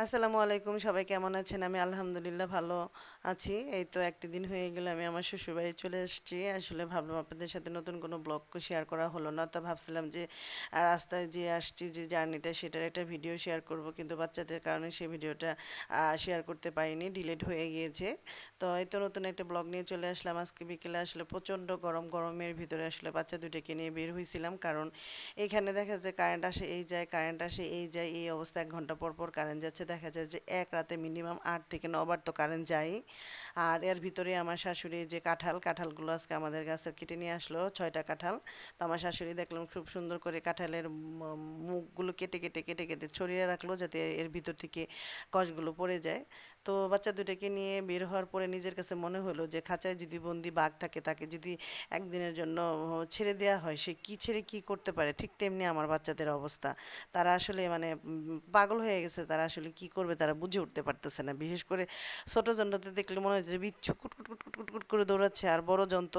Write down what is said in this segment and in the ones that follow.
আসসালামু আলাইকুম, সবাই কেমন আছেন? আমি আলহামদুলিল্লাহ ভালো আছি। এই তো একটি দিন হয়ে গেল আমি আমার শ্বশুরবাড়ি চলে এসেছি আসলে ভাবলাম আপনাদের সাথে নতুন কোনো ব্লগ শেয়ার করা হলো না। তো ভাবছিলাম যে রাস্তায় যে আসছি, যে জার্নিটা সেটার একটা ভিডিও শেয়ার করব। কিন্তু বাচ্চাদের কারণে সেই ভিডিওটা শেয়ার করতে পারিনি ডিলিট হয়ে গিয়েছে। তো এই তো নতুন একটা ব্লগ নিয়ে চলে আসলাম। আজকে বিকেলে আসলে প্রচণ্ড গরম, গরমের ভিতরে আসলে বাচ্চা দুটোকে নিয়ে বের হয়েছিলাম কারণ এখানে দেখা যায় কারেন্ট আসে এই যায় কারেন্ট আসে এই যায়, এই অবস্থা। এক ঘণ্টা পর পর কারেন্ট যাচ্ছে দেখা যায় যে এক রাতে মিনিমাম আট থেকে নবার তো কারেন্ট যায় আর এর ভিতরে আমার শাশুড়ি যে কাঁঠাল, কাঁঠালগুলো আজকে আমাদের গাছে কেটে নিয়ে আসলো, ছয়টা কাঁঠাল। তো আমার শাশুড়ি দেখলাম খুব সুন্দর করে কাঁঠালের মুখগুলো কেটে কেটে কেটে কেটে ছড়িয়ে রাখল যাতে এর ভিতর থেকে কষগুলো পড়ে যায়। তো বাচ্চা দুটোকে নিয়ে বের হওয়ার পরে নিজের কাছে মনে হলো যে খাঁচায় যদি বন্দি বাঘ থাকে, তাকে যদি একদিনের জন্য ছেড়ে দেওয়া হয়, সে কি ছেড়ে কি করতে পারে? ঠিক তেমনি আমার বাচ্চাদের অবস্থা। তারা আসলে মানে পাগল হয়ে গেছে, তারা আসলে কি করবে তারা বুঝে উঠতে পারতেছে না। বিশেষ করে ছোট জন্তুতে দেখলে মনে হয় যে বিচ্ছু কুটকুট কুটকুট কুটকুট করে দৌড়াচ্ছে, আর বড় জন্তু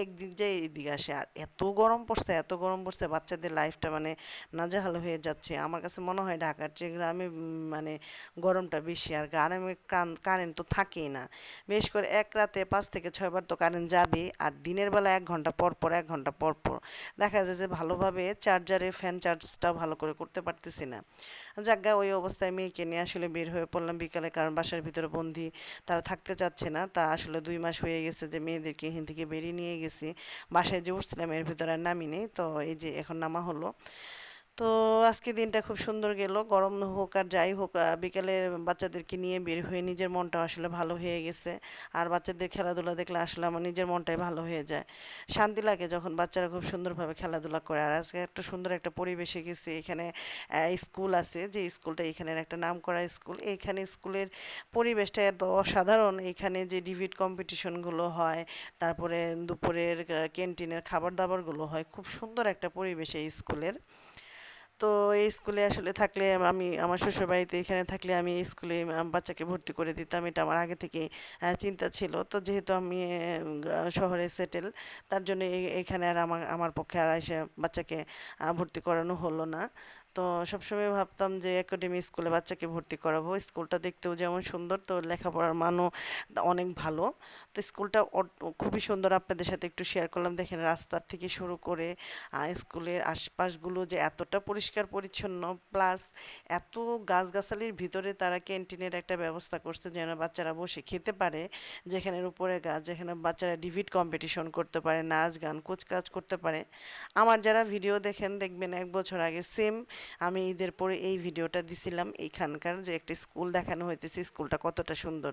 একদিক যায় এইদিক আসে। আর এত গরম পড়ছে, এত গরম পড়ছে, বাচ্চাদের লাইফটা মানে নাজেহাল হয়ে যাচ্ছে। আমার কাছে মনে হয় ঢাকার চেয়ে গ্রামে মানে গরমটা বেশি, আর গ্রামে কারেন্ট তো থাকেই না। বিশেষ করে এক রাতে পাঁচ থেকে ছয়বার তো কারেন্ট যাবে আর দিনের বেলা এক ঘণ্টা পর পর, এক ঘণ্টা পর পর। দেখা যায় যে ভালোভাবে চার্জারে ফ্যান চার্জটাও ভালো করে করতে পারতেছি না। যাজ্ঞা ওই অবস্থায় মেয়েকে নিয়ে আসলে বের হয়ে পড়লাম বিকালে, কারণ বাসার ভিতরে বন্দি, তারা থাকতে চাচ্ছে না। তা আসলে দুই মাস হয়ে গেছে যে মেয়েদেরকে এখান থেকে বেরিয়ে নিয়ে গেছি। বাসায় যে উঠছিলাম, এর ভিতরে আর নামি নেই। তো এই যে এখন নামা হলো। তো আজকে দিনটা খুব সুন্দর গেল। গরম হোক আর যাই হোক বিকেলে বাচ্চাদেরকে নিয়ে বের হয়ে নিজের মনটা আসলে ভালো হয়ে গেছে। আর বাচ্চাদের খেলাধুলা দেখলে আসলে আমার নিজের মনটাই ভালো হয়ে যায়। শান্তি লাগে যখন বাচ্চারা খুব সুন্দরভাবে খেলাধুলা করে। আর আজকে একটা সুন্দর একটা পরিবেশে গেছি। এখানে স্কুল আছে। যে স্কুলটা এখানের একটা নাম করা স্কুল। এইখানে স্কুলের পরিবেশটা এত অসাধারণ। এখানে যে ডিভিড কম্পিটিশনগুলো হয়, তারপরে দুপুরের ক্যান্টিনের খাবার দাবারগুলো হয়, খুব সুন্দর একটা পরিবেশ এই স্কুলের। তো এই স্কুলে আসলে থাকলে আমি, আমার শ্বশুর বাড়িতে এখানে থাকলে আমি এই স্কুলে বাচ্চাকে ভর্তি করে দিতাম। এটা আমার আগে থেকে চিন্তা ছিল। তো যেহেতু আমি শহরে সেটেল তার জন্য এখানে আর আমার আমার পক্ষে আর এসে বাচ্চাকে ভর্তি করানো হলো না। তো সবসময় ভাবতাম যে একাডেমি স্কুলে বাচ্চাকে ভর্তি করাবো। স্কুলটা দেখতেও যেমন সুন্দর, তো লেখাপড়ার মানও অনেক ভালো। তো স্কুলটা খুবই সুন্দর আপনাদের সাথে একটু শেয়ার করলাম। দেখেন রাস্তার থেকে শুরু করে স্কুলের আশপাশগুলো যে এতটা পরিষ্কার পরিচ্ছন্ন প্লাস এত গাছগাছালির ভিতরে তারা ক্যান্টিনের একটা ব্যবস্থা করছে যেন বাচ্চারা বসে খেতে পারে। যেখানে উপরে গাছ, যেখানে বাচ্চারা ডিভিড কম্পিটিশন করতে পারে, নাচ গান, কুচকাচ করতে পারে। আমার যারা ভিডিও দেখেন, দেখবেন এক বছর আগে সেম আমি ঈদের পরে এই ভিডিওটা দিছিলাম এইখানকার যে একটি স্কুল দেখানো হইতেছে, স্কুলটা কতটা সুন্দর।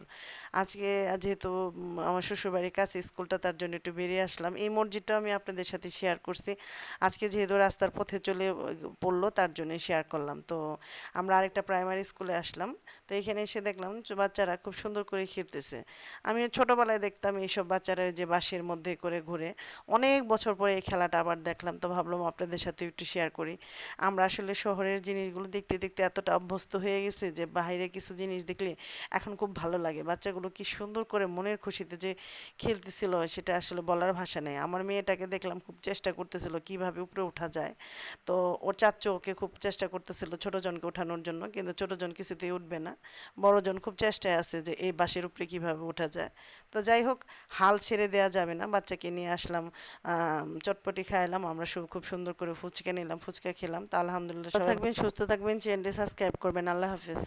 আজকে যেহেতু আমার শ্বশুরবাড়ির কাছে স্কুলটা, তার জন্য একটু বেরিয়ে আসলাম। এই মসজিদটা আমি আপনাদের সাথে শেয়ার করছি। আজকে যেহেতু রাস্তার পথে চলে পড়ল, তার জন্য শেয়ার করলাম। তো আমরা আরেকটা প্রাইমারি স্কুলে আসলাম। তো এখানে এসে দেখলাম বাচ্চারা খুব সুন্দর করে খেলতেছে। আমি ছোটবেলায় দেখতাম এইসব বাচ্চারা যে বাসের মধ্যে করে ঘুরে। অনেক বছর পরে এই খেলাটা আবার দেখলাম। তো ভাবলাম আপনাদের সাথে একটু শেয়ার করি। আমরা আসলে শহরের জিনিসগুলো দেখতে দেখতে এতটা অভ্যস্ত হয়ে গেছে যে বাইরে কিছু জিনিস দেখলে এখন খুব ভালো লাগে। বাচ্চাগুলো কি সুন্দর করে মনের খুশিতে যে খেলতেছিল সেটা আসলে বলার ভাষা নেই। আমার মেয়েটাকে দেখলাম খুব চেষ্টা করতেছিল কীভাবে উপরে ওঠা যায়। তো ওর চাচ্চু ওকে খুব চেষ্টা করতেছিল ছোট জনকে ওঠানোর জন্য, কিন্তু ছোট জন কিছুতেই উঠবে না। বড় জন খুব চেষ্টায় আছে যে এই বাসের উপরে কীভাবে ওঠা যায়। তো যাই হোক, হাল ছেড়ে দেওয়া যাবে না। বাচ্চাকে নিয়ে আসলাম চটপটি খাইলাম। আমরা খুব সুন্দর করে ফুচকা নিলাম, ফুচকা খেলাম। তা আলহামদুলিল্লাহ থাকবেন সুস্থ থাকবেন চ্যানেলটি সাবস্ক্রাইব করবেন। আল্লাহ হাফিজ।